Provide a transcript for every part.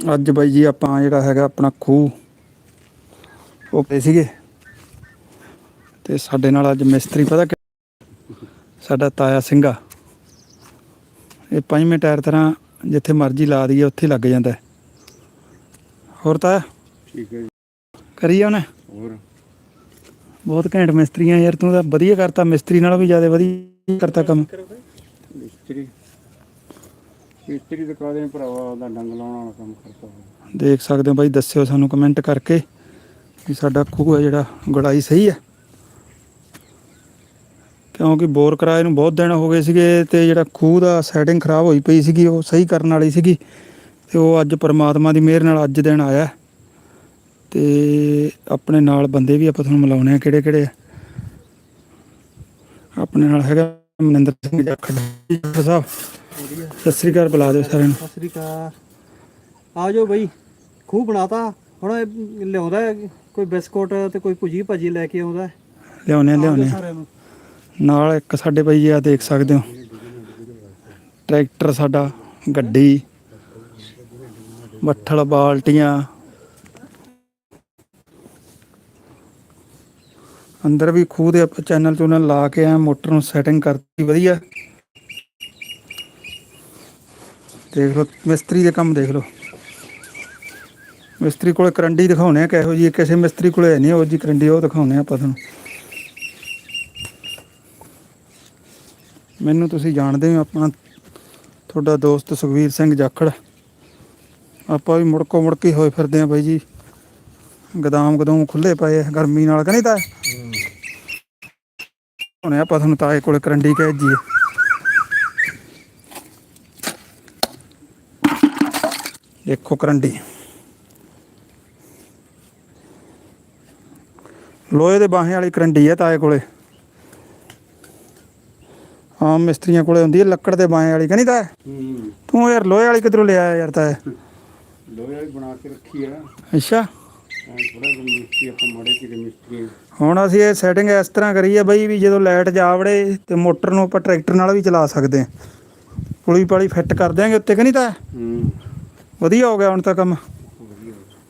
ਅੱਜ ਬਾਈ ਜੀ ਆਪਾਂ ਜਿਹੜਾ ਹੈਗਾ ਆਪਣਾ ਖੂਹ ਉਹ ਪਏ ਸੀਗੇ। ਤੇ ਸਾਡੇ ਨਾਲ ਅੱਜ ਮਿਸਤਰੀ ਪਤਾ ਕਿ ਸਾਡਾ ਤਾਇਆ ਸਿੰਘਾ। ਇਹ ਪੰਜਵੇਂ ਟਾਇਰ ਤਰ੍ਹਾਂ ਜਿੱਥੇ ਮਰਜ਼ੀ ਲਾ ਦਈਏ ਉੱਥੇ ਲੱਗ ਜਾਂਦਾ। ਹੋਰ ਤਾਇਆ? ਠੀਕ ਹੈ ਜੀ। ਕਰੀ ਉਹਨੇ? ਹੋਰ? ਬਹੁਤ ਘੈਂਟ ਮਿਸਤਰੀਆਂ ਯਾਰ ਤੂੰ ਤਾਂ ਵਧੀਆ ਕਰਤਾ। ਮਿਸਤਰੀ ਨਾਲੋਂ ਵੀ ਜ਼ਿਆਦਾ ਵਧੀਆ ਕਰਤਾ ਕੰਮ। ਮਿਸਤਰੀ? ਮਿਸਤਰੀ ਤਾਂ ਕਾਹਦੇ ਨੇ ਭਰਾਵਾ ਉਹਦਾ ਡੰਗ ਲਾਉਣ ਵਾਲਾ ਕੰਮ ਕਰਦਾ ਹੋਵੇ ਦੇਖ ਸਕਦੇ ਹੋ ਬਾਈ, ਦੱਸਿਓ ਸਾਨੂੰ ਕਮੈਂਟ ਕਰਕੇ ਕਿ ਸਾਡਾ ਖੂਹ ਹੈ ਜਿਹੜਾ, ਗੁੜਾਈ ਸਹੀ ਹੈ? ਕਿਉਂਕਿ ਬੋਰ ਕਰਾਏ ਨੂੰ ਬਹੁਤ ਦਿਨ ਹੋ ਗਏ ਸੀਗੇ ਤੇ ਜਿਹੜਾ ਖੂਹ ਦਾ ਸੈਟਿੰਗ ਖਰਾਬ ਹੋਈ ਪਈ ਸੀਗੀ, ਉਹ ਸਹੀ ਕਰਨ ਵਾਲੀ ਸੀਗੀ ਤੇ ਉਹ ਅੱਜ ਪਰਮਾਤਮਾ ਦੀ ਮਿਹਰ ਨਾਲ ਅੱਜ ਦਿਨ ਆਇਆ ਤੇ ਆਪਣੇ ਨਾਲ ਬੰਦੇ ਵੀ ਆਪਾਂ ਤੁਹਾਨੂੰ ਮਿਲਾਉਣੇ ਆ ਕਿਹੜੇ ਕਿਹੜੇ ਆ। ਆਪਣੇ ਨਾਲ ਹੈਗਾ ਮਨਿੰਦਰ ਸਿੰਘ ਜਾਖੜ ਸਾਹਿਬ। ਸਤਿ ਸ੍ਰੀ ਅਕਾਲ ਬੁਲਾ ਦਿਓ ਸਾਰਿਆਂ ਨੂੰ। ਸਤਿ ਸ੍ਰੀ ਅਕਾਲ। ਆ ਜਾਓ ਬਈ ਖੂਹ ਬਣਾਤਾ। ਹੁਣ ਇਹ ਲਿਆਉਂਦਾ ਹੈ ਕੋਈ ਬਿਸਕੁਟ ਤੇ ਕੋਈ ਭੁਜੀ ਭਾਜੀ ਲੈ ਕੇ ਆਉਂਦਾ ਹੈ। ਲਿਆਉਣੇ ਆ ਲਿਆਉਣੇ ਆ। ਸਾਰਿਆਂ ਨੂੰ। ਨਾਲ ਇੱਕ ਸਾਡੇ ਬਈ ਆ ਦੇਖ ਸਕਦੇ ਹੋ। ਟਰੈਕਟਰ ਸਾਡਾ ਗੱਡੀ ਬੱਠਲ ਬਾਲਟੀਆਂ। ਅੰਦਰ ਵੀ ਖੂਹ ਦੇ ਆਪਾਂ ਚੈਨਲ ਚੂਨਲ ਲਾ ਕੇ ਆ ਮੋਟਰ ਨੂੰ ਸੈਟਿੰਗ ਕਰਤੀ ਵਧੀਆ। ਦੇਖ ਲਓ ਮਿਸਤਰੀ ਦੇ ਕੰਮ ਦੇਖ ਲਓ। ਮਿਸਤਰੀ ਕੋਲੇ ਕਰੰਡੀ ਦਿਖਾਉਣੇ ਆ ਕਿਹੋ ਜੀ ਕਿਸੇ ਮਿਸਤਰੀ ਕੋਲੇ ਨਹੀਂ ਉਹ ਜੀ ਕਰੰਡੀ ਉਹ ਦਿਖਾਉਣੇ ਆ ਆਪਾਂ ਤੁਹਾਨੂੰ। ਮੈਨੂੰ ਤੁਸੀਂ ਜਾਣਦੇ ਹੋ ਆਪਣਾ ਤੁਹਾਡਾ ਦੋਸਤ ਸੁਖਵੀਰ ਸਿੰਘ ਜਾਖੜ। ਆਪਾਂ ਵੀ ਮੁੜਕੋ ਮੁੜਕੀ ਹੋਏ ਫਿਰਦੇ ਆ ਬਾਈ ਜੀ। ਗਦਾਮ ਗਦੂਮ ਖੁੱਲੇ ਪਏ ਆ ਗਰਮੀ ਨਾਲ ਕਹਿੰਦੇ ਤਾਂ। ਹੁਣੇ ਆਪਾਂ ਤੁਹਾਨੂੰ ਤਾਏ ਕੋਲੇ ਕਰੰਡੀ ਕਹਿ ਜੀ ਦੇਖੋ ਕਰੰਡੀ। ਲੋਹੇ ਦੇ ਬਾਹਾਂ ਵਾਲੀ ਕਰੰਡੀ ਆ ਤਾਏ ਕੋਲੇ। ਆਮ ਮਿਸਤਰੀਆਂ ਕੋਲੇ ਹੁੰਦੀ ਹੈ ਲੱਕੜ ਦੇ ਬਾਹਾਂ ਵਾਲੀ ਕਹਿੰਦੀ ਤਾਂ ਹੂੰ। ਤੂੰ ਯਾਰ ਲੋਹੇ ਵਾਲੀ ਕਿਧਰੋਂ ਲਿਆ ਯਾਰ ਤਾਂ ਲੋਹੇ ਵਾਲੀ ਬਣਾ ਕੇ ਰੱਖੀ ਆ। ਅੱਛਾ। ਐ ਥੋੜਾ ਜਿਹਾ ਮਿਸਤਰੀ ਆਪਾਂ ਮਾੜੇ ਕਿਤੇ ਮਿਸਤਰੀ ਹੁਣ ਅਸੀਂ ਇਹ ਸੈਟਿੰਗ ਇਸ ਤਰ੍ਹਾਂ ਕਰੀ ਹੈ ਬਈ ਵੀ ਜਦੋਂ ਲਾਈਟ ਜਾ ਵੜੇ ਤੇ ਮੋਟਰ ਨੂੰ ਆਪਾਂ ਟਰੈਕਟਰ ਨਾਲ ਵੀ ਚਲਾ ਸਕਦੇ ਹਾਂ ਪੁਲੀ ਪਾਲੀ ਫਿੱਟ ਕਰ ਦਿਆਂਗੇ ਉੱਤੇ ਕਹਿੰਦੀ ਤਾਂ ਹੂੰ। ਵਧੀਆ ਹੋ ਗਿਆ ਹੁਣ ਤਾਂ ਕੰਮ।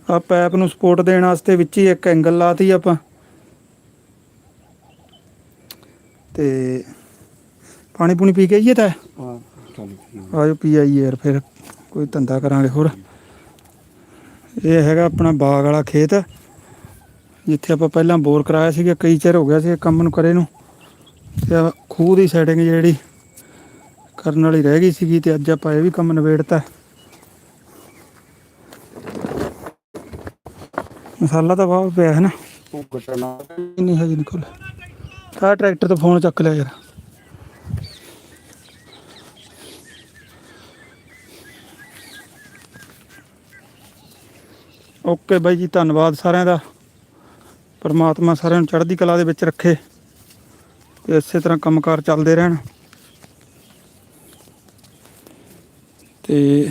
ਆ ਪੈਪ ਨੂੰ ਸਪੋਰਟ ਦੇਣ ਵਾਸਤੇ ਵਿੱਚ ਹੀ ਇੱਕ ਐਂਗਲ ਲਾਤੀ ਆਪਾਂ। ਤੇ ਪਾਣੀ ਪੂਣੀ ਪੀ ਕੇ ਆਈਏ ਤਾਂ? ਆਜੋ ਪੀ ਆਈਏ ਯਾਰ ਫਿਰ ਕੋਈ ਧੰਦਾ ਕਰਾਂਗੇ ਹੋਰ। ਇਹ ਹੈਗਾ ਆਪਣਾ ਬਾਗ ਵਾਲਾ ਖੇਤ ਜਿੱਥੇ ਆਪਾਂ ਪਹਿਲਾਂ ਬੋਰ ਕਰਾਇਆ ਸੀਗਾ ਕਈ ਚਿਰ ਹੋ ਗਿਆ ਸੀ ਕੰਮ ਨੂੰ ਕਰੇ ਨੂੰ। ਤੇ ਖੂਹ ਦੀ ਸੈਟਿੰਗ ਜਿਹੜੀ ਕਰਨ ਵਾਲੀ ਰਹਿ ਗਈ ਸੀਗੀ ਤੇ ਅੱਜ ਆਪਾਂ ਇਹ ਵੀ ਕੰਮ ਨਿਬੇੜਤਾ। ਮਸਾਲਾ ਤਾਂ ਵਾਹ ਪਿਆ ਹੈ ਨਾ। ਉਹ ਗਟਣਾ ਨਹੀਂ ਨਿਕਲ। ਆ ਟਰੈਕਟਰ ਤੋਂ ਫੋਨ ਚੱਕ ਲਿਆ ਯਾਰ। ਓਕੇ ਬਾਈ ਜੀ, ਧੰਨਵਾਦ ਸਾਰਿਆਂ ਦਾ। ਪਰਮਾਤਮਾ ਸਾਰਿਆਂ ਨੂੰ ਚੜ੍ਹਦੀ ਕਲਾ ਦੇ ਵਿੱਚ ਰੱਖੇ। ਤੇ ਇਸੇ ਤਰ੍ਹਾਂ ਕੰਮਕਾਰ ਚੱਲਦੇ ਰਹਿਣ। ਤੇ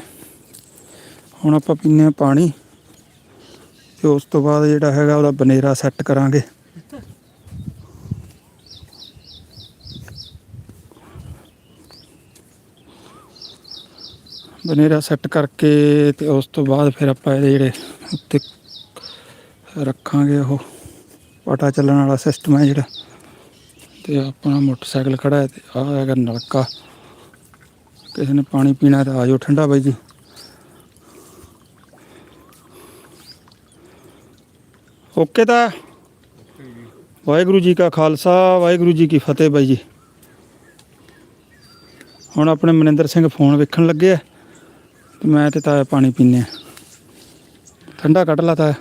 ਹੁਣ ਆਪਾਂ ਪੀਨੇ ਆ ਪਾਣੀ। ਤੇ ਉਸ ਤੋਂ ਬਾਅਦ ਜਿਹੜਾ ਹੈਗਾ ਉਹਦਾ ਬਨੇਰਾ ਸੈੱਟ ਕਰਾਂਗੇ। ਬਨੇਰਾ ਸੈੱਟ ਕਰਕੇ ਤੇ ਉਸ ਤੋਂ ਬਾਅਦ ਫਿਰ ਆਪਾਂ ਇਹਦੇ ਜਿਹੜੇ ਉੱਤੇ ਰੱਖਾਂਗੇ ਉਹ ਪਟਾ ਚੱਲਣ ਵਾਲਾ ਸਿਸਟਮ ਹੈ ਜਿਹੜਾ। ਤੇ ਆਪਣਾ ਮੋਟਰਸਾਈਕਲ ਖੜਾ ਹੈ ਤੇ ਆਹ ਹੈਗਾ ਨਲਕਾ। ਕਿਸੇ ਨੇ ਪਾਣੀ ਪੀਣਾ ਤਾਂ ਆਜੋ ਠੰਡਾ ਬਾਈ ਜੀ। ਓਕੇ ਤਾਂ। ਵਾਹਿਗੁਰੂ ਜੀ ਕਾ ਖਾਲਸਾ, ਵਾਹਿਗੁਰੂ ਜੀ ਕੀ ਫਤਿਹ ਬਾਈ ਜੀ। ਹੁਣ ਆਪਣੇ ਮਨਿੰਦਰ ਸਿੰਘ ਫੋਨ ਵੇਖਣ ਲੱਗੇ ਆ, ਤੇ ਮੈਂ ਤੇ ਤਾਇਆ ਪਾਣੀ ਪੀਨੇ ਆ। ਠੰਡਾ ਕੱਢ ਲਾ ਤਾਇਆ।